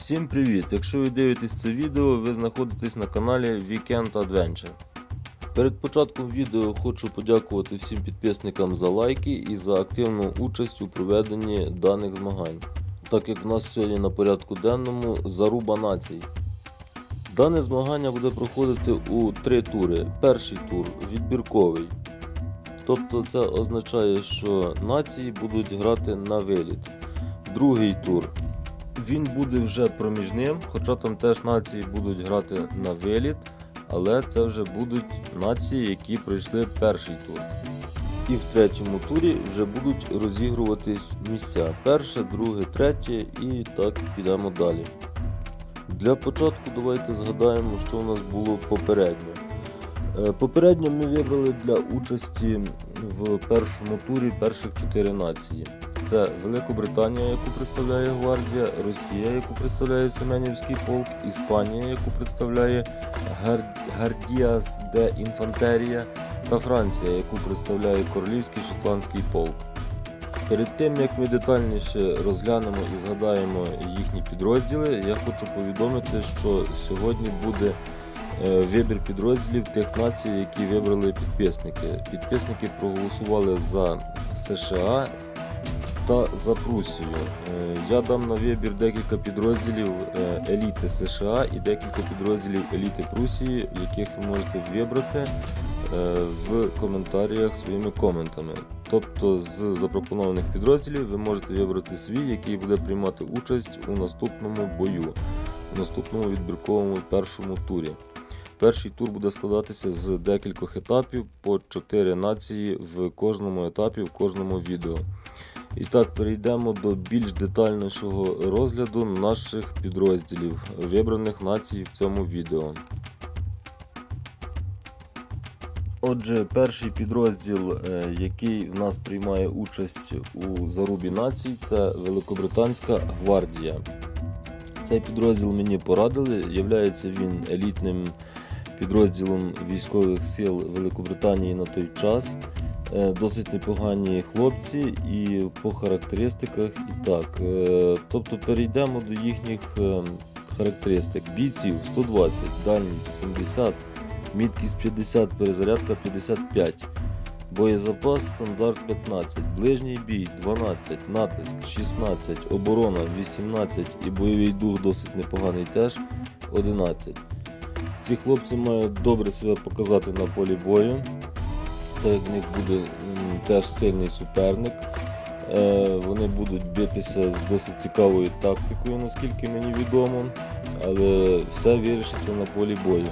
Всім привіт! Якщо ви дивитесь це відео, ви знаходитесь на каналі Weekend Adventure. Перед початком відео хочу подякувати всім підписникам за лайки і за активну участь у проведенні даних змагань, так як в нас сьогодні на порядку денному заруба націй. Дане змагання буде проходити у три тури. Перший тур відбірковий. Тобто це означає, що нації будуть грати на виліт. Другий тур він буде вже проміжним, хоча там теж нації будуть грати на виліт, але це вже будуть нації, які пройшли перший тур. І в третьому турі вже будуть розігруватись місця. Перше, друге, третє і так підемо далі. Для початку давайте згадаємо, що у нас було попередньо. Е, Попередньо ми вибрали для участі в першому турі перших чотири нації. Це Великобританія, яку представляє гвардія, Росія, яку представляє Семенівський полк, Іспанія, яку представляє Гар... Гардіас де Інфантерія, та Франція, яку представляє Королівський шотландський полк. Перед тим як ми детальніше розглянемо і згадаємо їхні підрозділи, я хочу повідомити, що сьогодні буде е, вибір підрозділів тих націй, які вибрали підписники. Підписники проголосували за США та за Прусію. Е, Я дам на вибір декілька підрозділів е, еліти США і декілька підрозділів еліти Прусії, яких ви можете вибрати е, в коментарях своїми коментами. Тобто з запропонованих підрозділів ви можете вибрати свій, який буде приймати участь у наступному бою, у наступному відбірковому першому турі. Перший тур буде складатися з декількох етапів по 4 нації в кожному етапі, в кожному відео. І так, перейдемо до більш детальнішого розгляду наших підрозділів, вибраних націй в цьому відео. Отже, перший підрозділ, е, який в нас приймає участь у зарубі націй, це Великобританська гвардія. Цей підрозділ мені порадили, являється він елітним підрозділом військових сил Великобританії на той час. Е, Досить непогані хлопці і по характеристиках і так. Е, Тобто перейдемо до їхніх е, характеристик. Бійців 120, дальність 70, міткість 50, перезарядка 55. Боєзапас стандарт 15, ближній бій 12, натиск 16, оборона 18 і бойовий дух досить непоганий теж 11. Ці хлопці мають добре себе показати на полі бою, так в них буде теж сильний суперник. Е, Вони будуть битися з досить цікавою тактикою, наскільки мені відомо, але все вирішиться на полі бою.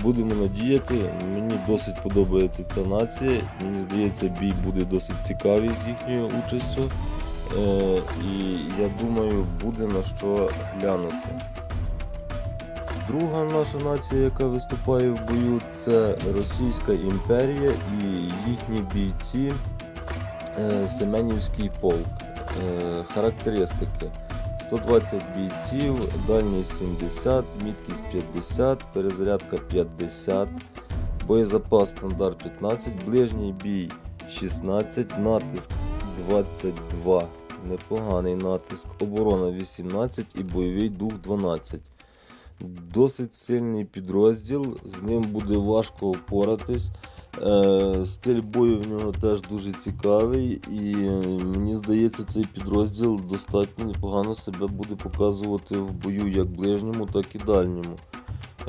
Будемо надіяти, мені досить подобається ця нація. Мені здається, бій буде досить цікавий з їхньою участю. Е, І я думаю, буде на що глянути. Друга наша нація, яка виступає в бою, це Російська імперія і їхні бійці е, Семенівський полк. Е, Характеристики. 120 бійців, дальність 70, міткість 50, перезарядка 50, боєзапас стандарт 15, ближній бій 16, натиск 22, непоганий натиск, оборона 18 і бойовий дух 12. Досить сильний підрозділ, з ним буде важко впоратись. Е, Стиль бою в нього теж дуже цікавий, і мені здається, цей підрозділ достатньо непогано себе буде показувати в бою як ближньому, так і дальньому.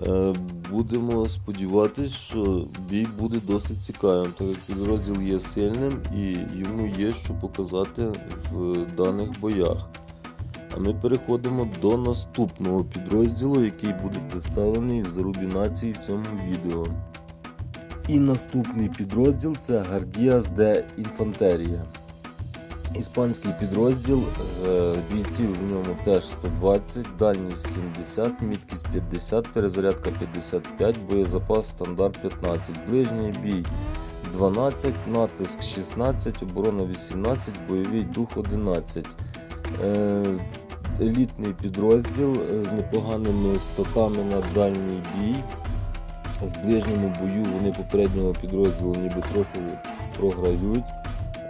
Е, Будемо сподіватися, що бій буде досить цікавим, так як підрозділ є сильним і йому є що показати в даних боях. А ми переходимо до наступного підрозділу, який буде представлений в зарубі нації в цьому відео. І наступний підрозділ це Гардіас де Інфантерія. Іспанський підрозділ, е, бійців в ньому теж 120, дальність 70, міткість 50, перезарядка 55, боєзапас стандарт 15, ближній бій 12, натиск 16, оборона 18, бойовий дух 11. Елітний підрозділ з непоганими статами на дальній бій. В ближньому бою вони попереднього підрозділу ніби трохи програють.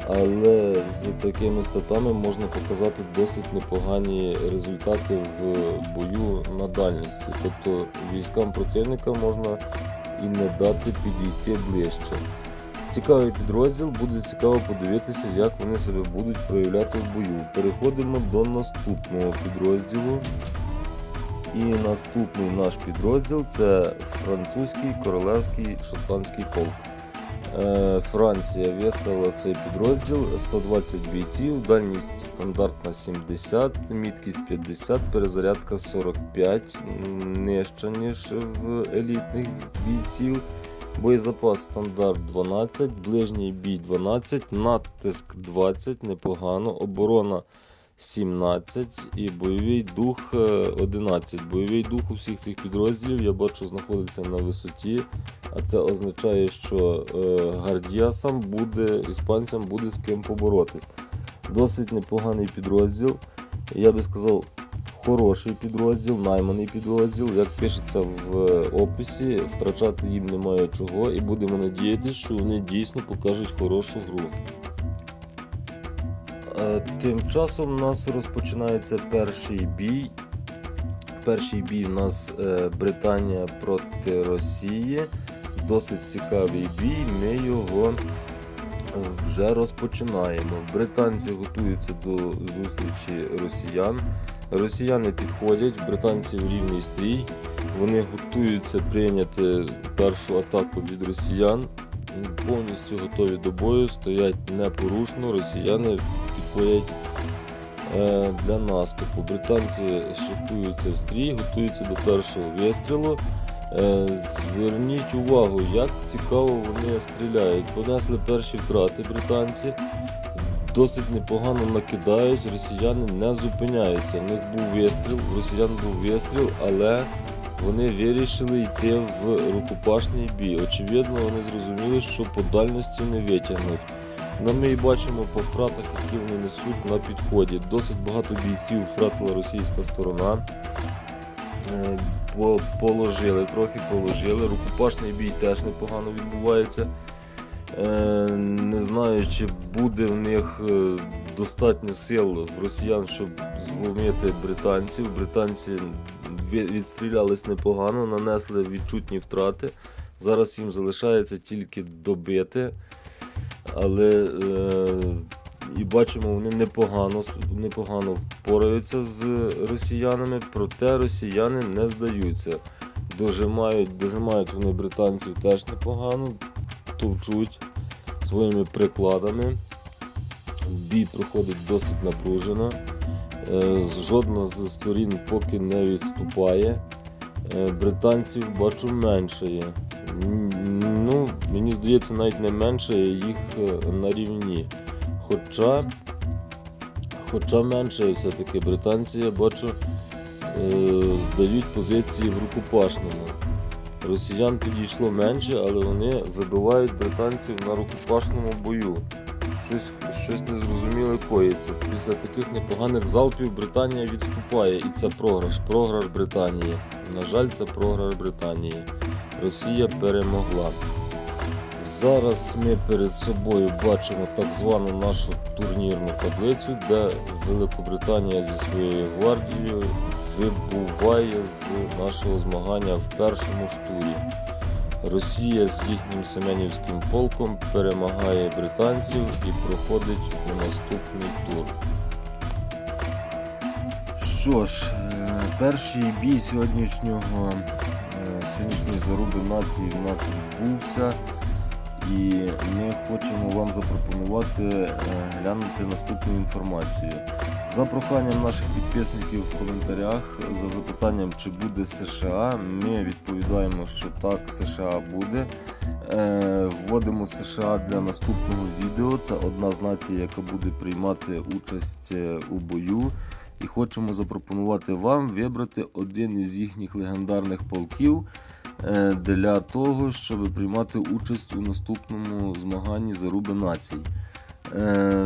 але з такими статами можна показати досить непогані результати в бою на дальності. Тобто військам противника можна і не дати підійти ближче. Цікавий підрозділ, буде цікаво подивитися, як вони себе будуть проявляти в бою. Переходимо до наступного підрозділу. І наступний наш підрозділ це французький королевський шотландський полк. Е, Франція виставила цей підрозділ 120 бійців, дальність стандартна 70, міткість 50, перезарядка 45, м, нижча, ніж в елітних бійців. Боєзапас стандарт 12, ближній бій 12, натиск 20, непогано, оборона 17 і бойовий дух е, 11. Бойовий дух у всіх цих підрозділів я бачу знаходиться на висоті, а це означає, що е, гардіасам буде, іспанцям буде з ким поборотись. Досить непоганий підрозділ. Я би сказав, хороший підрозділ, найманий підрозділ. Як пишеться в е, описі, втрачати їм немає чого, і будемо надіятися, що вони дійсно покажуть хорошу гру. Е, Тим часом у нас розпочинається перший бій. Перший бій у нас е, Британія проти Росії. Досить цікавий бій. Ми його вже розпочинаємо. Британці готуються до зустрічі росіян. Росіяни підходять, британці в рівний стрій. Вони готуються прийняти першу атаку від росіян. Повністю готові до бою, стоять непорушно. Росіяни підходять е, для наступу. Британці шикуються в стрій, готуються до першого вистрілу. Е, Зверніть увагу, як цікаво вони стріляють. Понесли перші втрати британці. Досить непогано накидають, росіяни не зупиняються. В них був вистріл, в росіян був вистріл, але вони вирішили йти в рукопашний бій. Очевидно, вони зрозуміли, що по дальності не витягнуть. Ну, ми і бачимо по втратах, які вони несуть на підході. Досить багато бійців втратила російська сторона. По- Положили, трохи положили. Рукопашний бій теж непогано відбувається. Е, Не знаю, чи буде в них е, достатньо сил в росіян, щоб зломити британців. Британці відстрілялись непогано, нанесли відчутні втрати. Зараз їм залишається тільки добити. Але е, і бачимо, вони непогано, непогано впораються з росіянами, проте росіяни не здаються. Дожимають, дожимають вони британців теж непогано, товчуть своїми прикладами. Бій проходить досить напружено. Е, Жодна з сторін поки не відступає. Е, Британців бачу менше є. Ну, мені здається, навіть не менше їх е, на рівні. Хоча, хоча менше все-таки британці, я бачу, е, здають позиції в рукопашному. Росіян підійшло менше, але вони вибивають британців на рукопашному бою. Щось, щось незрозуміле коїться. Після таких непоганих залпів Британія відступає, і це програш. Програш Британії. На жаль, це програш Британії. Росія перемогла. Зараз ми перед собою бачимо так звану нашу турнірну таблицю, де Великобританія зі своєю гвардією вибуває з нашого змагання в першому штурі. Росія з їхнім Семенівським полком перемагає британців і проходить у наступний тур. Що ж, е, перший бій сьогоднішнього е, сьогоднішньої заруби нації в нас відбувся. І ми хочемо вам запропонувати е, глянути наступну інформацію. За проханням наших підписників в коментарях, за запитанням, чи буде США, ми відповідаємо, що так, США буде. Е, Вводимо США для наступного відео. Це одна з націй, яка буде приймати участь е, у бою. І хочемо запропонувати вам вибрати один із їхніх легендарних полків для того, щоб приймати участь у наступному змаганні заруби націй. Е,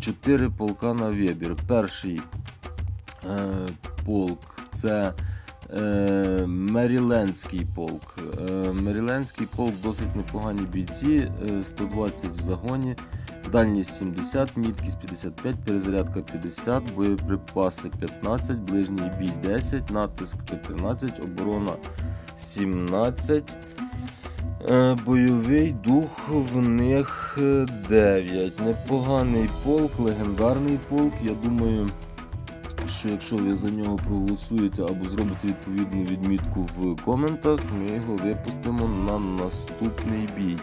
Чотири полка на вибір. Перший е, полк це е, Мерілендський полк. Е, Мерілендський полк досить непогані бійці, е, 120 в загоні. Дальність 70, міткість 55, перезарядка 50, боєприпаси 15, ближній бій 10, натиск 14, оборона 17. Е, Бойовий дух в них 9. Непоганий полк, легендарний полк. Я думаю, що якщо ви за нього проголосуєте або зробите відповідну відмітку в коментах, ми його випустимо на наступний бій.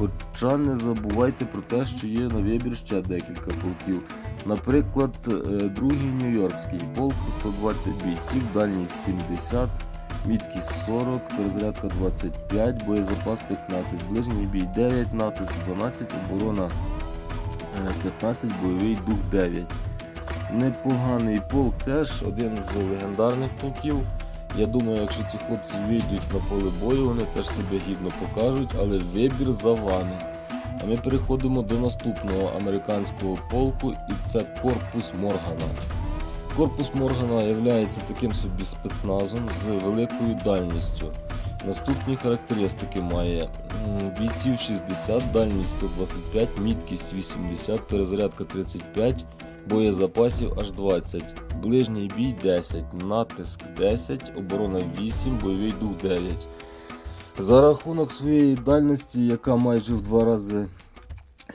Хоча не забувайте про те, що є на вибір ще декілька полків. Наприклад, е, другий Нью-Йоркський полк 120 бійців, дальність 70, міткість 40, перезарядка 25, боєзапас 15, ближній бій 9, натиск 12, оборона е, 15, бойовий дух 9. Непоганий полк теж один з легендарних полків. Я думаю, якщо ці хлопці вийдуть на поле бою, вони теж себе гідно покажуть, але вибір за вами. А ми переходимо до наступного американського полку, і це корпус Моргана. Корпус Моргана є таким собі спецназом з великою дальністю. Наступні характеристики має бійців 60, дальність 125, міткість 80, перезарядка 35, боєзапасів аж 20, ближній бій 10, натиск 10, оборона 8, бойовий дух 9. За рахунок своєї дальності, яка майже в два рази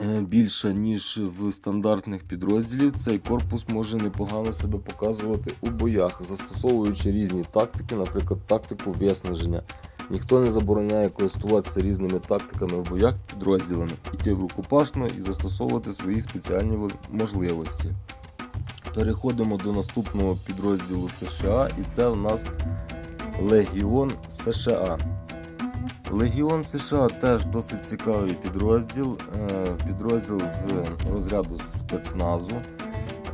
е, більша, ніж в стандартних підрозділів, цей корпус може непогано себе показувати у боях, застосовуючи різні тактики, наприклад, тактику виснаження. Ніхто не забороняє користуватися різними тактиками в боях підрозділами, йти в рукопашну і застосовувати свої спеціальні можливості. Переходимо до наступного підрозділу США, і це в нас Легіон США. Легіон США теж досить цікавий підрозділ. е, Підрозділ з розряду спецназу.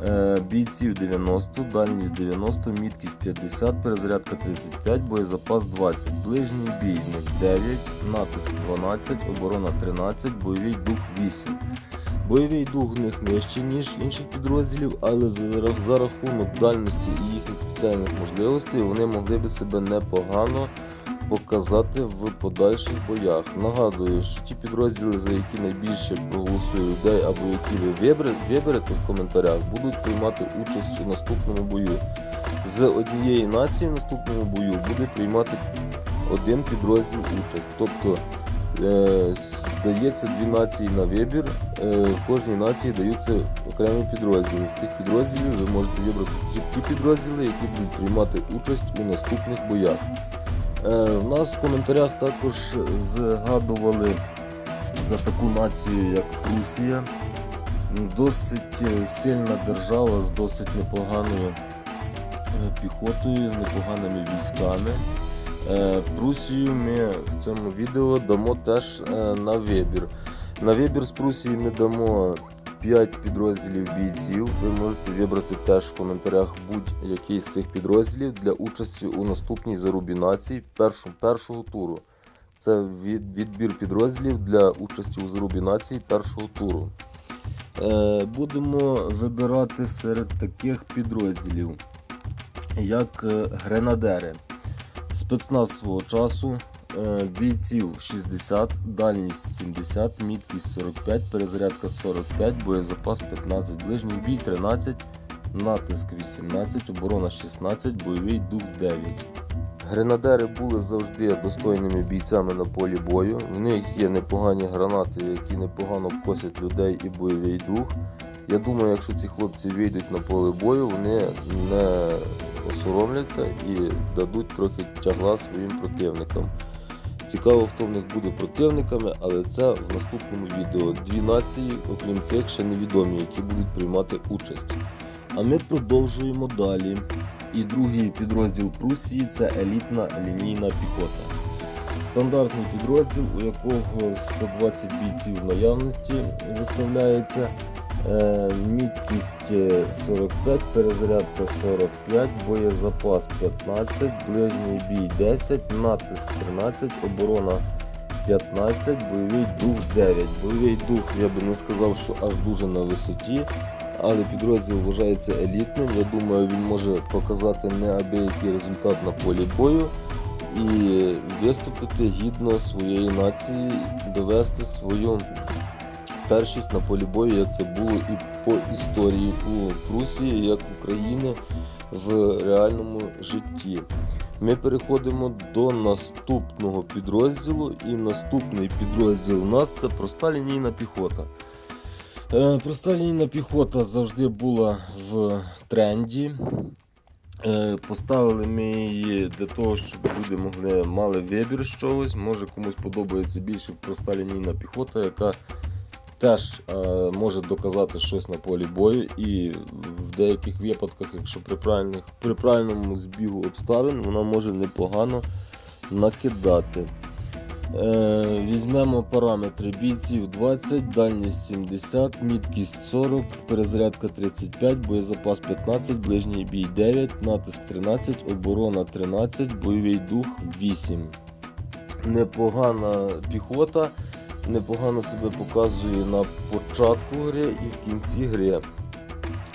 Е, Бійців 90, дальність 90, міткість 50, перезарядка 35, боєзапас 20, ближній бій 9, натиск 12, оборона 13, бойовий дух 8. Бойовий дух в них нижчий, ніж інших підрозділів, але за, рахунок дальності і їхніх спеціальних можливостей вони могли би себе непогано показати в подальших боях. Нагадую, що ті підрозділи, за які найбільше проголосує людей або які ви виберете в коментарях, будуть приймати участь у наступному бою. З однієї нації в наступному бою буде приймати один підрозділ участь. Тобто е, дається дві нації на вибір. Е, в кожній нації даються окремі підрозділи. З цих підрозділів ви можете вибрати ті, ті підрозділи, які будуть приймати участь у наступних боях. Е, в нас в коментарях також згадували за таку націю, як Прусія. Досить сильна держава з досить непоганою е, піхотою, з непоганими військами. Е, Прусію ми в цьому відео дамо теж на вибір. На вибір з Прусії ми дамо 5 підрозділів бійців. Ви можете вибрати теж в коментарях будь-який з цих підрозділів для участі у наступній зарубі націй першу, першого туру. Це від, відбір підрозділів для участі у зарубі націй першого туру. Е, будемо вибирати серед таких підрозділів, як е, гренадери. Спецназ свого часу, бійців 60, дальність 70, міткість 45, перезарядка 45, боєзапас 15, ближній бій 13, натиск 18, оборона 16, бойовий дух 9. Гренадери були завжди достойними бійцями на полі бою. В них є непогані гранати, які непогано косять людей і бойовий дух. Я думаю, якщо ці хлопці вийдуть на поле бою, вони не осоромляться і дадуть трохи тягла своїм противникам. Цікаво, хто в них буде противниками, але це в наступному відео. Дві нації, окрім цих, ще невідомі, які будуть приймати участь. А ми продовжуємо далі. І другий підрозділ Прусії це елітна лінійна піхота. Стандартний підрозділ, у якого 120 бійців в наявності виставляється. Е, Міткість е, 45, перезарядка 45, боєзапас 15, ближній бій 10, натиск 13, оборона 15, бойовий дух 9. Бойовий дух я би не сказав, що аж дуже на висоті, але підрозділ вважається елітним. Я думаю, він може показати неабиякий результат на полі бою і виступити гідно своєї нації, довести свою першість на полі бою, як це було і по історії у Прусії, як України в реальному житті. Ми переходимо до наступного підрозділу, і наступний підрозділ у нас це проста лінійна піхота. Е, Проста лінійна піхота завжди була в тренді. Е, Поставили ми її для того, щоб люди могли мали вибір з чогось. Може комусь подобається більше проста лінійна піхота, яка теж е, може доказати щось на полі бою. І в деяких випадках, якщо при, правильних, при правильному збігу обставин, вона може непогано накидати. Е, візьмемо параметри бійців 20, дальність 70, міткість 40, перезарядка 35, боєзапас 15, ближній бій 9, натиск 13, оборона 13, бойовий дух 8. Непогана піхота, непогано себе показує на початку гри і в кінці гри.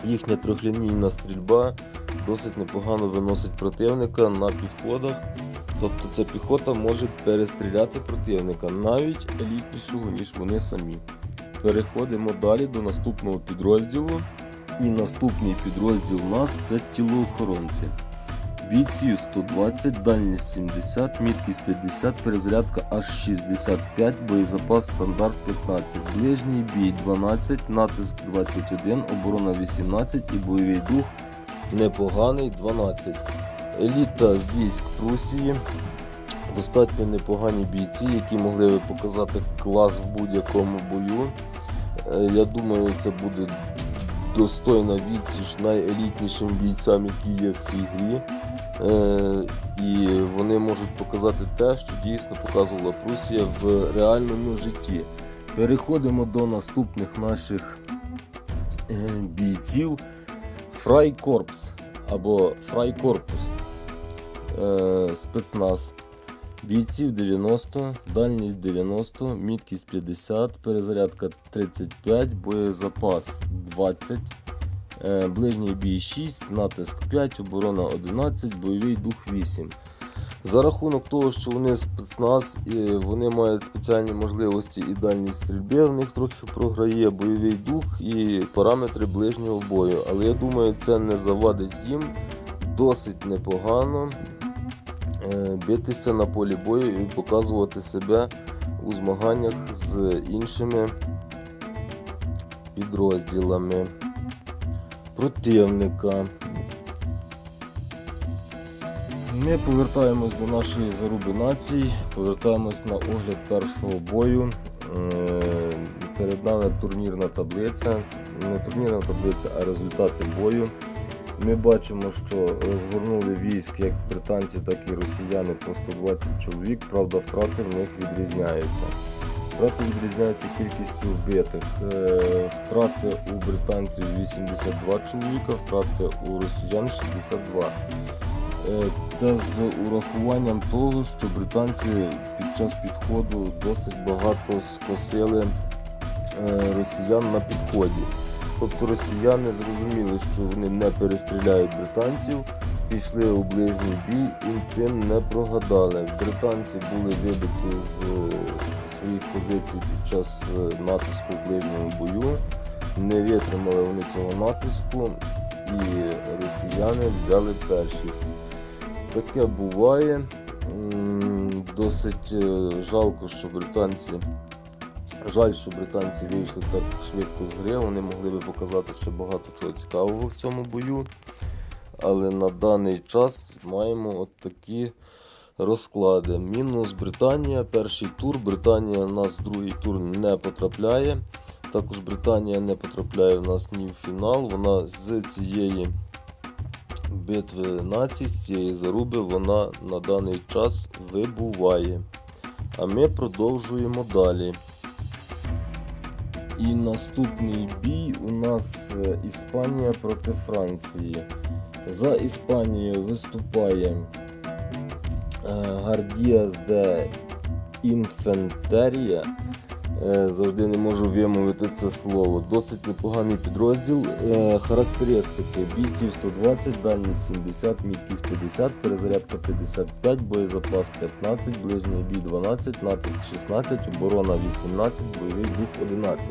Їхня трьохлінійна стрільба досить непогано виносить противника на підходах. Тобто ця піхота може перестріляти противника навіть елітнішого, ніж вони самі. Переходимо далі до наступного підрозділу. І наступний підрозділ у нас це тілоохоронці. Бійців 120, дальність 70, міткість 50, перезарядка аж 65, боєзапас стандарт 15, ближній бій 12, натиск 21, оборона 18 і бойовий дух непоганий 12. Еліта військ Прусії. Достатньо непогані бійці, які могли би показати клас в будь-якому бою. Е, Я думаю, це буде достойна відсіч найелітнішим бійцям, які є в цій грі. Е, І вони можуть показати те, що дійсно показувала Прусія в реальному житті. Переходимо до наступних наших е, бійців. Фрайкорпс або Фрайкорпус. Е, спецназ. Бійців 90, дальність 90, міткість 50, перезарядка 35, боєзапас 20, е, ближній бій 6, натиск 5, оборона 11, бойовий дух 8. За рахунок того, що вони спецназ, і вони мають спеціальні можливості і дальність стрільби, в них трохи програє бойовий дух і параметри ближнього бою. Але я думаю, це не завадить їм досить непогано е, битися на полі бою і показувати себе у змаганнях з іншими підрозділами противника. Ми повертаємось до нашої заруби націй, повертаємось на огляд першого бою. Е, Перед нами турнірна таблиця. Не турнірна таблиця, а результати бою. Ми бачимо, що розгорнули військ як британці, так і росіяни по 120 чоловік. Правда, втрати в них відрізняються. Втрати відрізняються кількістю вбитих. Е, Втрати у британців 82 чоловіка, втрати у росіян 62. Е, Це з урахуванням того, що британці під час підходу досить багато скосили е, росіян на підході. Тобто росіяни зрозуміли, що вони не перестріляють британців, пішли у ближній бій і цим не прогадали. Британці були вибиті з своїх позицій під час е, натиску в ближньому бою. Не витримали вони цього натиску і росіяни взяли першість. Таке буває. Досить е, жалко, що британці. Жаль, що британці вийшли так швидко з гри. Вони могли би показати ще багато чого цікавого в цьому бою. Але на даний час маємо от такі розклади. Мінус Британія, перший тур. Британія в нас в другий тур не потрапляє. Також Британія не потрапляє в нас ні в фінал. Вона з цієї битви націй, з цієї заруби, вона на даний час вибуває. А ми продовжуємо далі. І наступний бій у нас е, Іспанія проти Франції. За Іспанією виступає Гардіас де Інфентерія. Е, Завжди не можу вимовити це слово. Досить непоганий підрозділ. Е, Характеристики бійців 120, дальність 70, міткість 50, перезарядка 55, боєзапас 15, ближній бій 12, натиск 16, оборона 18, бойовий дух 11.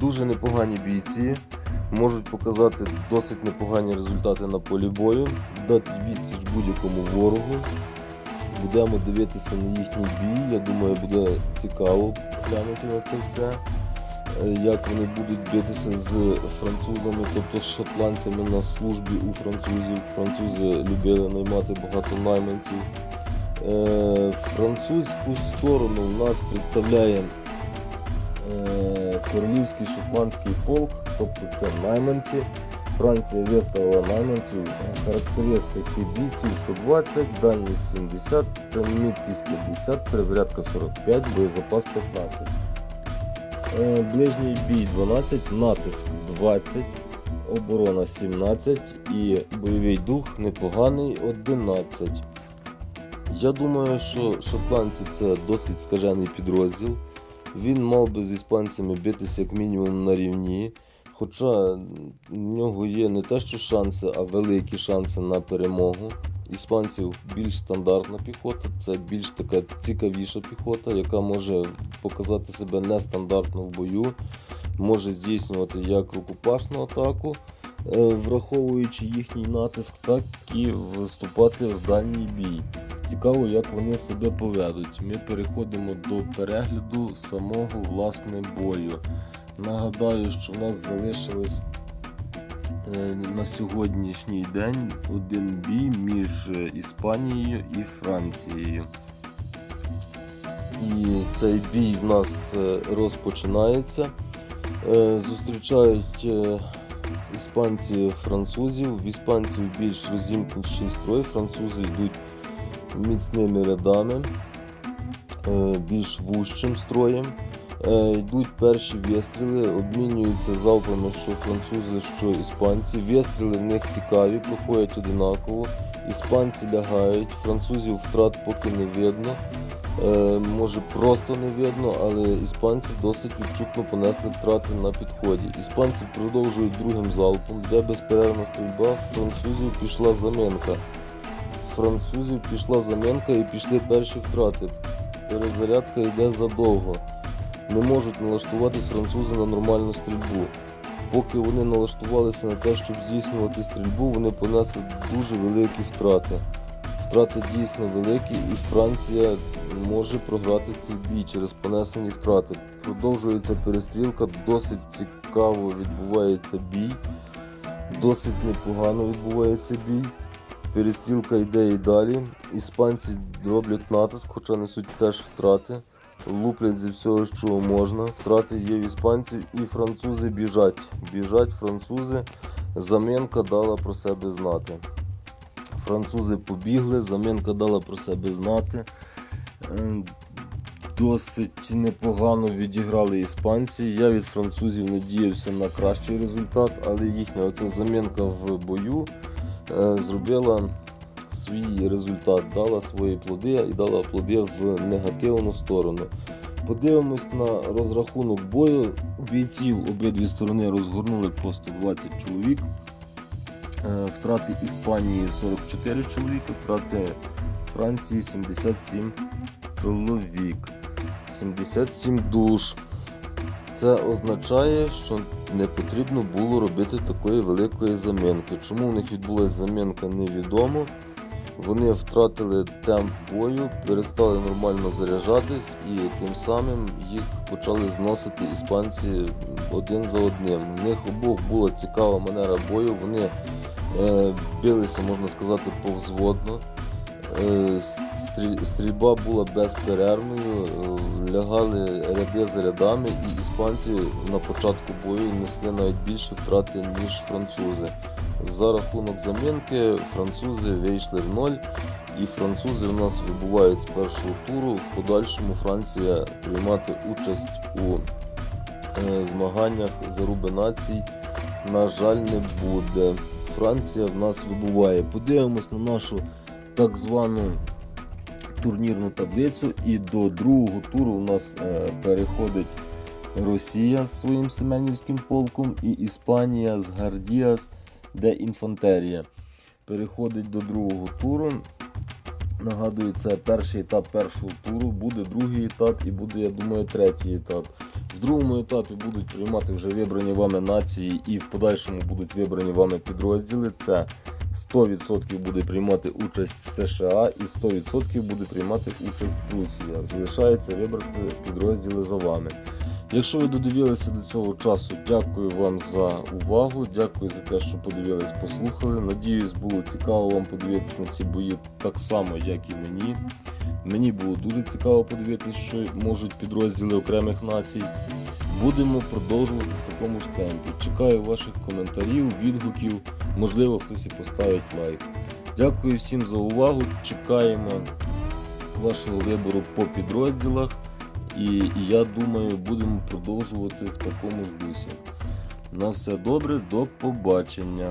Дуже непогані бійці. Можуть показати досить непогані результати на полі бою, дати відсіч будь-якому ворогу. Будемо дивитися на їхній бій. Я думаю, буде цікаво глянути на це все. Е, Як вони будуть битися з французами, тобто з шотландцями на службі у французів. Французи любили наймати багато найманців. Е, Французьку сторону в нас представляє е, Королівський шотландський полк, тобто це найманці. Франція виставила найманців, характеристики бійців 120, дальність 70, міткість 50, перезарядка 45, боєзапас 15. Е, Ближній бій 12, натиск 20, оборона 17 і бойовий дух непоганий 11. Я думаю, що шотландці це досить скажений підрозділ. Він мав би з іспанцями битися як мінімум на рівні. Хоча в нього є не те, що шанси, а великі шанси на перемогу. Іспанців більш стандартна піхота, це більш така цікавіша піхота, яка може показати себе нестандартно в бою, може здійснювати як рукопашну атаку, е, враховуючи їхній натиск, так і вступати в дальній бій. Цікаво, як вони себе поведуть. Ми переходимо до перегляду самого власне бою. Нагадаю, що в нас залишилось е, на сьогоднішній день один бій між Іспанією і Францією. І цей бій в нас е, розпочинається. Е, Зустрічають іспанці французів. В іспанців більш розімкнутіший строй, французи йдуть міцними рядами, більш вужчим строєм. Е, Йдуть перші вистріли, обмінюються залпами, що французи, що іспанці. Вистріли в них цікаві, проходять одинаково. Іспанці лягають, французів втрат поки не видно. Е, Може просто не видно, але іспанці досить відчутно понесли втрати на підході. Іспанці продовжують другим залпом, де безперервна стрільба, французів пішла заминка. Французів пішла заминка і пішли перші втрати. Перезарядка йде задовго не можуть налаштуватись французи на нормальну стрільбу. Поки вони налаштувалися на те, щоб здійснювати стрільбу, вони понесли дуже великі втрати. Втрати дійсно великі, і Франція може програти цей бій через понесені втрати. Продовжується перестрілка, досить цікаво відбувається бій, досить непогано відбувається бій. Перестрілка йде і далі. Іспанці роблять натиск, хоча несуть теж втрати луплять зі всього, що можна. Втрати є в іспанців і французи біжать. Біжать французи. Замінка дала про себе знати. Французи побігли, замінка дала про себе знати. Е, Досить непогано відіграли іспанці. Я від французів надіявся на кращий результат, але їхня оця замінка в бою е, зробила свій результат, дала свої плоди і дала плоди в негативну сторону. Подивимось на розрахунок бою. Бійців обидві сторони розгорнули по 120 чоловік. Е, Втрати Іспанії 44 чоловіка, втрати Франції 77 чоловік. 77 душ. Це означає, що не потрібно було робити такої великої замінки. Чому в них відбулася замінка, невідомо. Вони втратили темп бою, перестали нормально заряджатись і тим самим їх почали зносити іспанці один за одним. У них обох була цікава манера бою, вони е, білися, можна сказати, повзводно. Е, Стрільба була безперервною, е, лягали ряди за рядами, і іспанці на початку бою несли навіть більше втрати, ніж французи. За рахунок замінки французи вийшли в ноль, і французи в нас вибувають з першого туру. В подальшому Франція приймати участь у е, змаганнях заруби націй, на жаль, не буде. Франція в нас вибуває. Подивимось на нашу так звану турнірну таблицю. І до другого туру у нас е, переходить Росія з своїм Семенівським полком і Іспанія з Гардіас де Інфантерія. Переходить до другого туру. Нагадую, це перший етап першого туру, буде другий етап і буде, я думаю, третій етап. В другому етапі будуть приймати вже вибрані вами нації і в подальшому будуть вибрані вами підрозділи. Це 100% буде приймати участь США і 100% буде приймати участь Прусія. Залишається вибрати підрозділи за вами. Якщо ви додивилися до цього часу, дякую вам за увагу. Дякую за те, що подивились, послухали. Надіюсь, було цікаво вам подивитися на ці бої так само, як і мені. Мені було дуже цікаво подивитися, що можуть підрозділи окремих націй. Будемо продовжувати в такому ж темпі. Чекаю ваших коментарів, відгуків. Можливо, хтось і поставить лайк. Дякую всім за увагу. Чекаємо вашого вибору по підрозділах. І я думаю, будемо продовжувати в такому ж дусі. На все добре, до побачення.